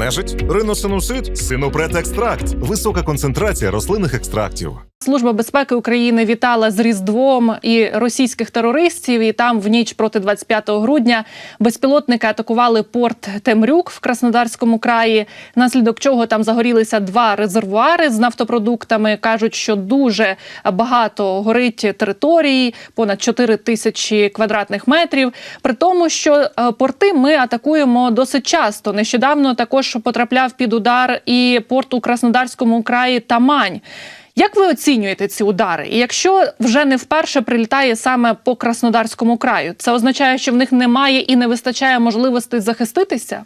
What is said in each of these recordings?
Нежить, риносинусит, синопред екстракт, висока концентрація рослинних екстрактів. Служба безпеки України вітала з Різдвом і російських терористів. І там в ніч проти 25 грудня безпілотники атакували порт Темрюк в Краснодарському краї. Внаслідок чого там загорілися два резервуари з нафтопродуктами. кажуть, що дуже багато горить території, понад 4 тисячі квадратних метрів. При тому, що е, порти ми атакуємо досить часто. Нещодавно також потрапляв під удар і порт у Краснодарському краї Тамань. Як ви оцінюєте ці удари? І якщо вже не вперше прилітає саме по Краснодарському краю, це означає, що в них немає і не вистачає можливостей захиститися?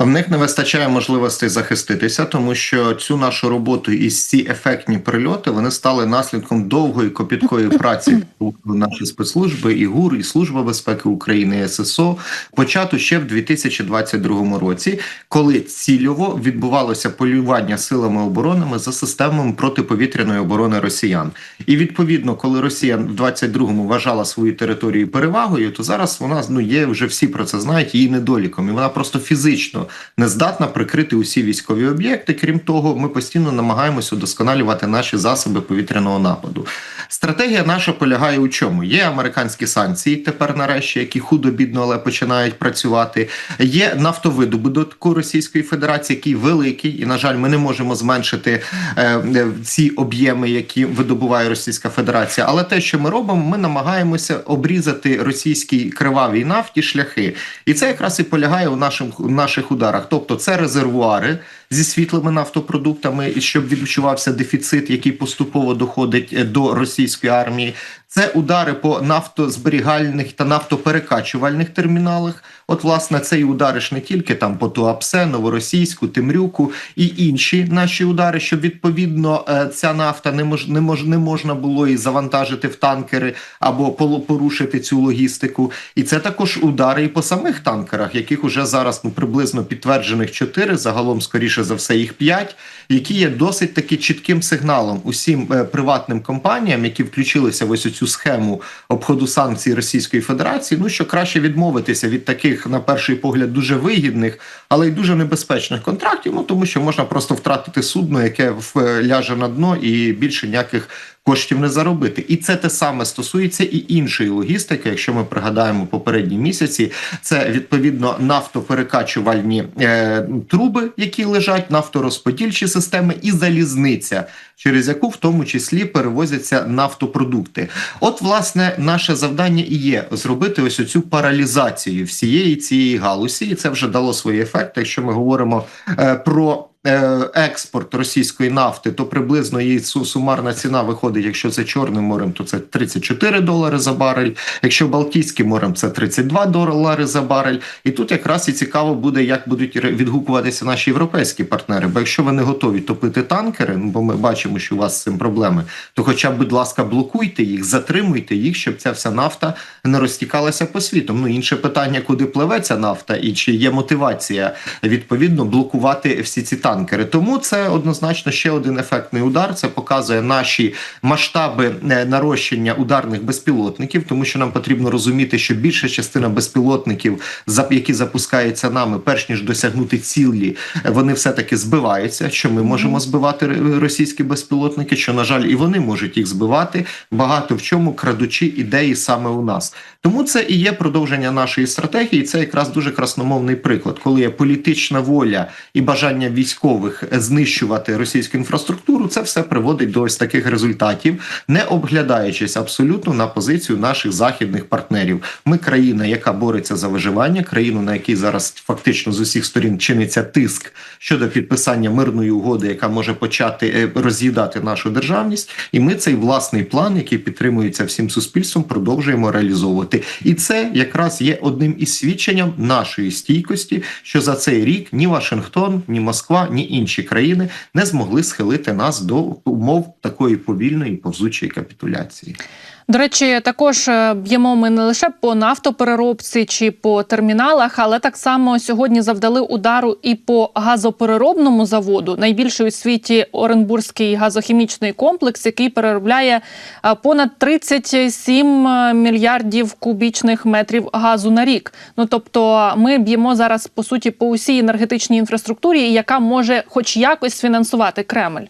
В них не вистачає можливостей захиститися, тому що цю нашу роботу і ці ефектні прильоти вони стали наслідком довгої копіткої праці наші спецслужби, і ГУР, і Служба безпеки України, і ССО почато ще в 2022 році, коли цільово відбувалося полювання силами оборони за системами протиповітряної оборони росіян. І відповідно, коли Росія в 22-му вважала свою територію перевагою, то зараз вона ну є вже всі про це знають її недоліком, і вона просто фізично не здатна прикрити усі військові об'єкти. Крім того, ми постійно намагаємося удосконалювати наші засоби повітряного нападу. Стратегія наша полягає у чому? Є американські санкції тепер, нарешті, які худо бідно, але починають працювати. Є нафтовидобуток Російської Федерації, який великий, і на жаль, ми не можемо зменшити е, е, ці об'єми, які видобуває Російська Федерація. Але те, що ми робимо, ми намагаємося обрізати російській кривавій нафті шляхи, і це якраз і полягає у наших наших ударах. Тобто, це резервуари зі світлими нафтопродуктами, і щоб відчувався дефіцит, який поступово доходить е, до російської армії. Це удари по нафтозберігальних та нафтоперекачувальних терміналах. От, власне, цей удари ж не тільки там по Туапсе, Новоросійську, Темрюку і інші наші удари, щоб відповідно е, ця нафта не мож, не мож, не можна було і завантажити в танкери або порушити цю логістику. І це також удари і по самих танкерах, яких уже зараз ну приблизно підтверджених чотири, загалом скоріше за все, їх п'ять, які є досить таки чітким сигналом усім е, приватним компаніям, які включилися в ось цю схему обходу санкцій Російської Федерації. Ну що краще відмовитися від таких, на перший погляд, дуже вигідних, але й дуже небезпечних контрактів. Ну тому що можна просто втратити судно, яке ляже на дно, і більше ніяких коштів не заробити. І це те саме стосується і іншої логістики. Якщо ми пригадаємо попередні місяці, це відповідно нафтоперекачувальні е, труби, які лежать, нафторозподільчі системи і залізниця, через яку в тому числі перевозяться нафтопродукти. От, власне, наше завдання і є зробити ось оцю паралізацію всієї цієї галузі, і це вже дало свої ефекти. Якщо ми говоримо е, про експорт російської нафти, то приблизно її сумарна ціна виходить. Якщо це Чорним морем, то це 34 долари за барель. Якщо Балтійським морем, це 32 долари за барель. І тут якраз і цікаво буде, як будуть відгукуватися наші європейські партнери. Бо якщо ви не готові топити танкери, ну бо ми бачимо, що у вас з цим проблеми, то, хоча б, будь ласка, блокуйте їх, затримуйте їх, щоб ця вся нафта не розтікалася по світу. Ну інше питання, куди пливе ця нафта, і чи є мотивація відповідно блокувати всі ці танкери танкери. Тому це однозначно ще один ефектний удар. Це показує наші масштаби е, нарощення ударних безпілотників, тому що нам потрібно розуміти, що більша частина безпілотників, які запускаються нами, перш ніж досягнути цілі, вони все таки збиваються. Що ми можемо збивати російські безпілотники? Що на жаль, і вони можуть їх збивати. Багато в чому крадучи ідеї саме у нас. Тому це і є продовження нашої стратегії. Це якраз дуже красномовний приклад, коли є політична воля і бажання військових військових знищувати російську інфраструктуру, це все приводить до ось таких результатів, не оглядаючись абсолютно на позицію наших західних партнерів. Ми країна, яка бореться за виживання, країну, на якій зараз фактично з усіх сторін чиниться тиск щодо підписання мирної угоди, яка може почати е, роз'їдати нашу державність, і ми цей власний план, який підтримується всім суспільством, продовжуємо реалізовувати. І це якраз є одним із свідченням нашої стійкості, що за цей рік ні Вашингтон, ні Москва, ні інші країни не змогли схилити нас до умов такої повільної повзучої капітуляції. До речі, також е, б'ємо ми не лише по нафтопереробці чи по терміналах, але так само сьогодні завдали удару і по газопереробному заводу, найбільший у світі Оренбурзький газохімічний комплекс, який переробляє е, понад 37 мільярдів кубічних метрів газу на рік. Ну тобто, ми б'ємо зараз по суті по усій енергетичній інфраструктурі, яка може, хоч якось фінансувати Кремль.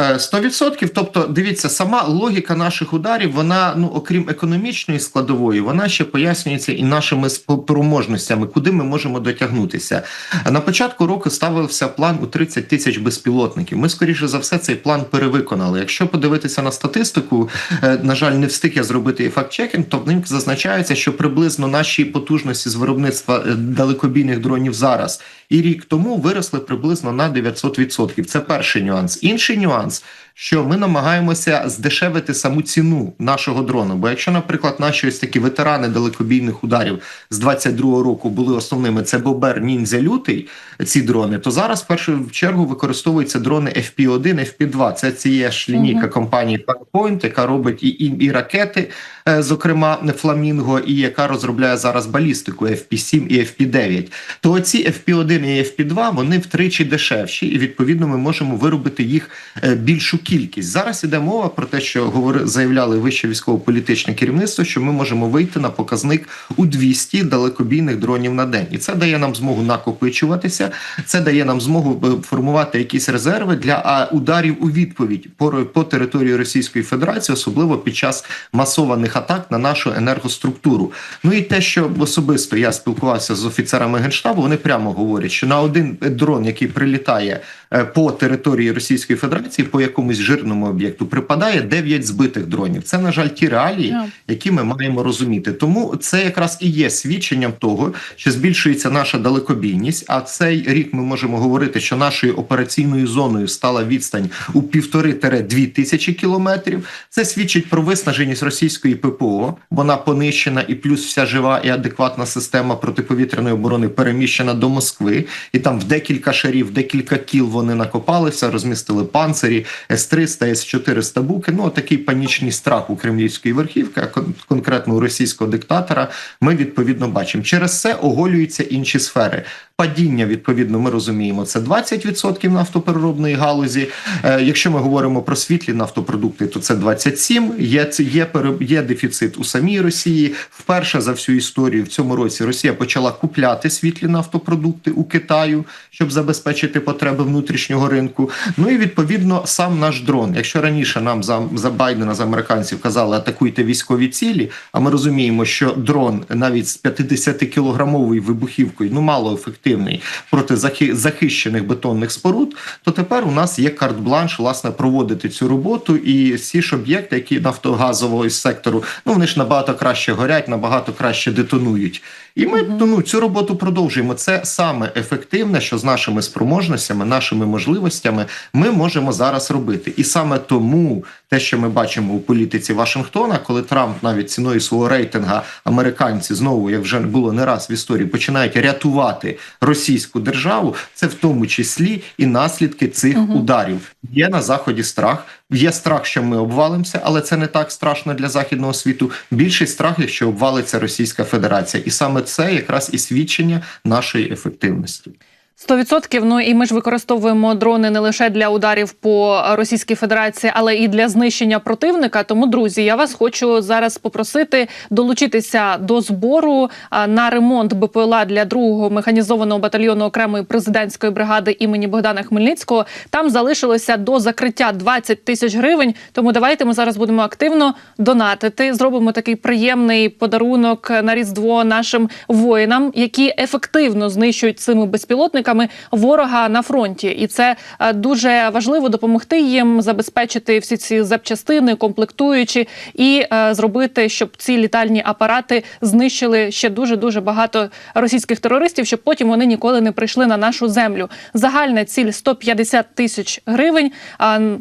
Е, 100%. Тобто, дивіться, сама логіка наших ударів, вона, ну окрім економічної складової, вона ще пояснюється і нашими спроможностями, куди ми можемо дотягнутися. На початку року ставився план у 30 тисяч безпілотників. Ми, скоріше за все, цей план перевиконали. Якщо подивитися на статистику, е, на жаль, не встиг я зробити факт-чекінг, то в ним зазначається, що приблизно наші потужності з виробництва е, далекобійних дронів зараз і рік тому виросли приблизно на 900%. Це перший нюанс. Інший нюанс, що ми намагаємося здешевити саму ціну нашого дрону. Бо якщо, наприклад, наші ось такі ветерани далекобійних ударів з 22-го року були основними, це Бобер, Ніндзя, Лютий, ці дрони, то зараз в першу чергу використовуються дрони FP1, FP2. Це цієї ж лінійка компанії PowerPoint, яка робить і, і, і ракети, е, зокрема Фламінго, і яка розробляє зараз балістику FP7 і FP9. То ці FP1 і FP2 вони втричі дешевші, і відповідно ми можемо виробити їх е, більшу кількість. Зараз іде мова про те, що заявляли вище військово-політичне керівництво, що ми можемо вийти на показник у 200 далекобійних дронів на день, і це дає нам змогу накопичуватися. Це дає нам змогу е, формувати якісь резерви для ударів у відповідь по, по території Російської Федерації, особливо під час масованих атак на нашу енергоструктуру. Ну і те, що особисто я спілкувався з офіцерами генштабу, вони прямо говорять, що на один дрон, який прилітає по території Російської Федерації, по якомусь жирному об'єкту, припадає 9 збитих дронів. Це на жаль ті реалії, які ми маємо розуміти. Тому це якраз і є свідченням того, що збільшується наша далекобійність. А цей рік ми можемо говорити, що нашою операційною зоною стала відстань у півтори-дві тисячі кілометрів. Це свідчить про виснаженість російської ППО. Вона понищена, і плюс вся жива і адекватна система протиповітряної оборони переміщена до Москви, і там в декілька шарів, декілька кіл вони накопалися, розмістили панцирі С-300, С-400 буки. Ну такий панічний страх у кремлівської верхівки, конкретно у російського диктатора. Ми відповідно бачимо. Через це оголюються інші сфери. Падіння відповідно ми розуміємо. Це 20% нафтопереробної галузі. Е, якщо ми говоримо про світлі нафтопродукти, то це 27%. Є є є дефіцит у самій Росії. Вперше за всю історію в цьому році Росія почала купляти світлі нафтопродукти у Китаю, щоб забезпечити потреби внутрішнього ринку. Ну і відповідно сам наш дрон. Якщо раніше нам за, за Байдена з американців казали атакуйте військові цілі, а ми розуміємо, що дрон навіть з 50 кілограмовою вибухівкою ну мало ефективний проти захищених бетонних споруд, то тепер у нас є карт-бланш власне проводити цю роботу. І всі ж об'єкти, які нафтогазового сектору, ну вони ж набагато краще горять, набагато краще детонують. І ми ну, цю роботу продовжуємо. Це саме ефективне, що з нашими спроможностями, нашими можливостями ми можемо зараз робити. І саме тому те, що ми бачимо у політиці Вашингтона, коли Трамп навіть ціною свого рейтинга американці знову, як вже було не раз в історії, починають рятувати російську державу, це в тому числі і наслідки цих Мгм. ударів. Є на заході страх. Є страх, що ми обвалимося, але це не так страшно для західного світу. Більший страх, якщо обвалиться Російська Федерація, і саме це якраз і свідчення нашої ефективності. 100%. Ну і ми ж використовуємо дрони не лише для ударів по Російській Федерації, але і для знищення противника. Тому, друзі, я вас хочу зараз попросити долучитися до збору на ремонт БПЛА для другого механізованого батальйону окремої президентської бригади імені Богдана Хмельницького. Там залишилося до закриття 20 тисяч гривень. Тому давайте ми зараз будемо активно донатити. Зробимо такий приємний подарунок на різдво нашим воїнам, які ефективно знищують цими безпілотниками ворога на фронті, і це е, дуже важливо допомогти їм забезпечити всі ці запчастини, комплектуючі, і е, зробити, щоб ці літальні апарати знищили ще дуже дуже багато російських терористів, щоб потім вони ніколи не прийшли на нашу землю. Загальна ціль 150 тисяч гривень.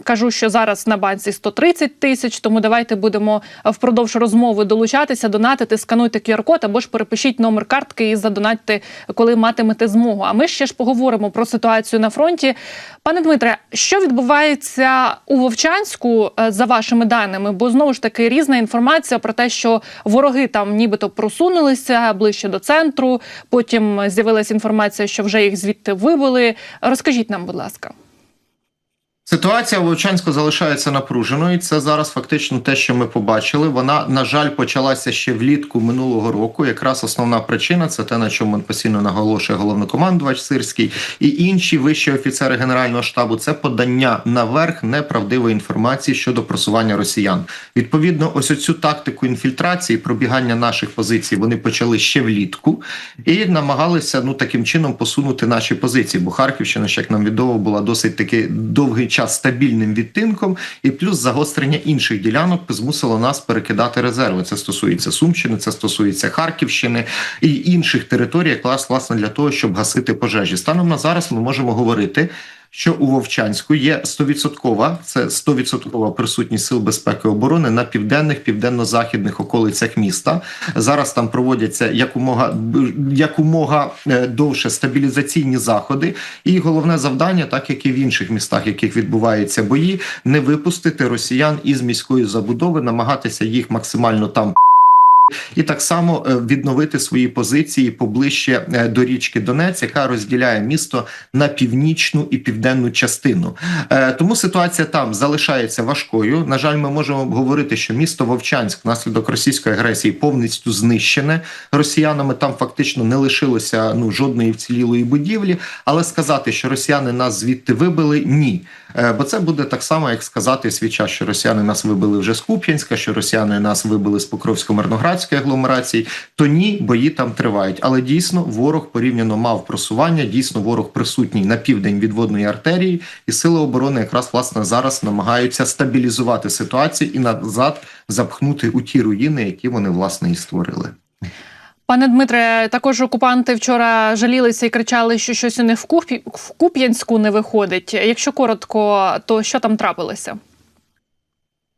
Кажу, що зараз на банці 130 тисяч. Тому давайте будемо впродовж розмови долучатися, донатити, скануйте QR-код або ж перепишіть номер картки і задонатьте, коли матимете змогу. А ми ще ж поговоримо про ситуацію на фронті. Пане Дмитре, що відбувається у Вовчанську е, за вашими даними? Бо знову ж таки різна інформація про те, що вороги там нібито просунулися ближче до центру. Потім з'явилася інформація, що вже їх звідти вибили. Розкажіть нам, будь ласка. Ситуація в Вовчанську залишається напруженою. Це зараз фактично те, що ми побачили. Вона, на жаль, почалася ще влітку минулого року. Якраз основна причина це те, на чому постійно наголошує головнокомандувач Сирський і інші вищі офіцери Генерального штабу. Це подання наверх неправдивої інформації щодо просування росіян. Відповідно, ось оцю тактику інфільтрації, пробігання наших позицій вони почали ще влітку і намагалися ну таким чином посунути наші позиції. Бо Харківщина, як нам відомо, була досить таки довгий час стабільним відтинком, і плюс загострення інших ділянок змусило нас перекидати резерви. Це стосується Сумщини, це стосується Харківщини і інших територій, якраз власне для того, щоб гасити пожежі. Станом на зараз ми можемо говорити. Що у Вовчанську є 100%, це 100% присутність сил безпеки і оборони на південних південно-західних околицях міста. Зараз там проводяться якомога якомога е, довше стабілізаційні заходи. І головне завдання, так як і в інших містах, яких відбуваються бої, не випустити росіян із міської забудови, намагатися їх максимально там. І так само е, відновити свої позиції поближче е, до річки Донець, яка розділяє місто на північну і південну частину. Е, Тому ситуація там залишається важкою. На жаль, ми можемо говорити, що місто Вовчанськ внаслідок російської агресії повністю знищене росіянами. Там фактично не лишилося ну жодної вцілілої будівлі. Але сказати, що росіяни нас звідти вибили, ні. Бо це буде так само, як сказати свій час, що росіяни нас вибили вже з Куп'янська, що росіяни нас вибили з Покровсько-Мирноградської агломерації. То ні, бої там тривають. Але дійсно ворог порівняно мав просування. Дійсно, ворог присутній на південь від водної артерії, і сили оборони якраз власне зараз намагаються стабілізувати ситуацію і назад запхнути у ті руїни, які вони власне і створили. Пане Дмитре, також окупанти вчора жалілися і кричали, що щось у них в Куп'янську не виходить. Якщо коротко, то що там трапилося?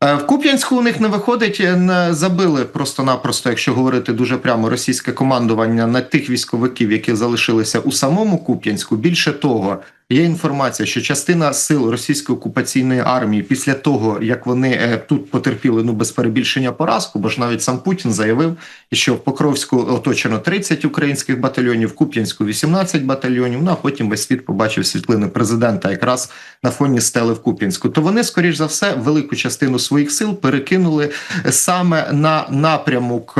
Е, В Куп'янську у них не виходить, е, не забили просто-напросто, якщо говорити дуже прямо, російське командування на тих військовиків, які залишилися у самому Куп'янську. Більше того, є інформація, що частина сил російської окупаційної армії після того, як вони е, тут потерпіли ну без перебільшення поразку, бо ж навіть сам Путін заявив, що в Покровську оточено 30 українських батальйонів, Куп'янську 18 батальйонів. Ну а потім весь світ побачив світлини президента якраз на фоні стели в Куп'янську. То вони, скоріш за все, велику частину своїх сил перекинули саме на напрямок.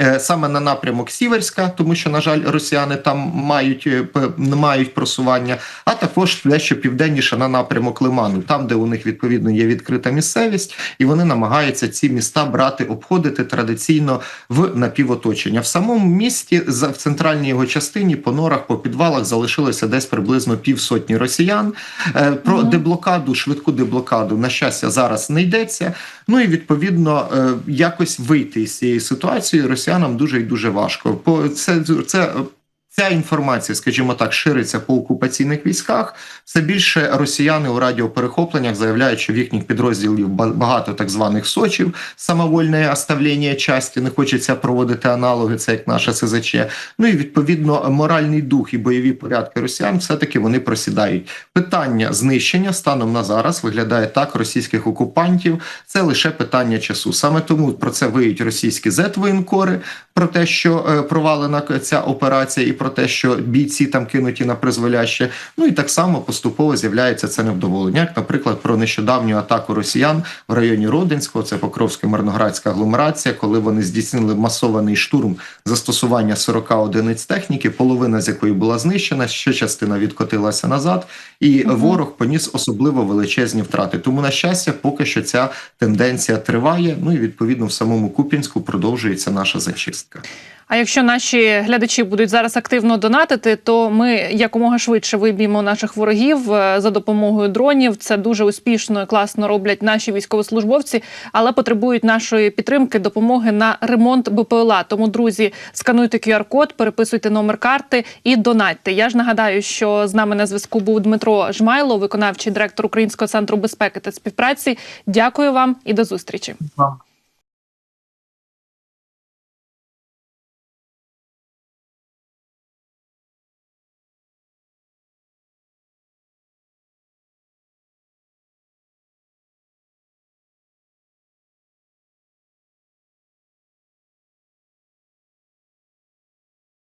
Е, Саме на напрямок Сіверська, тому що, на жаль, росіяни там мають е, не мають просування, а також дещо південніше на напрямок Лиману, там, де у них відповідно є відкрита місцевість, і вони намагаються ці міста брати, обходити традиційно в напівоточення. В самому місті, в центральній його частині, по норах, по підвалах залишилося десь приблизно півсотні росіян. Е, Про Мгм. деблокаду, швидку деблокаду, на щастя, зараз не йдеться. Ну і відповідно е, якось вийти з цієї ситуації росіянам дуже і дуже важко. По це це. Ця інформація, скажімо так, шириться по окупаційних військах. Все більше росіяни у радіоперехопленнях заявляють, що в їхніх підрозділів багато так званих сочів самовольне оставлення часті. Не хочеться проводити аналоги, це як наше СЗЧ. Ну і відповідно моральний дух і бойові порядки росіян все таки вони просідають. Питання знищення станом на зараз виглядає так російських окупантів. Це лише питання часу. Саме тому про це виють російські зет-воєнкори, про те, що е, провалена ця операція, і про те, що бійці там кинуті на призволяще. Ну і так само поступово з'являється це невдоволення. Як, наприклад, про нещодавню атаку росіян в районі Родинського, це Покровська Мирноградська агломерація, коли вони здійснили масований штурм застосування 40 одиниць техніки, половина з якої була знищена, ще частина відкотилася назад, і Мгм. ворог поніс особливо величезні втрати. Тому, на щастя, поки що ця тенденція триває. Ну і відповідно в самому Куп'янську продовжується наша зачистка. А якщо наші глядачі будуть зараз активно донатити, то ми якомога швидше виб'ємо наших ворогів е, за допомогою дронів. Це дуже успішно і класно роблять наші військовослужбовці, але потребують нашої підтримки, допомоги на ремонт БПЛА. Тому, друзі, скануйте QR-код, переписуйте номер карти і донатьте. Я ж нагадаю, що з нами на зв'язку був Дмитро Жмайло, виконавчий директор Українського центру безпеки та співпраці. Дякую вам і до зустрічі.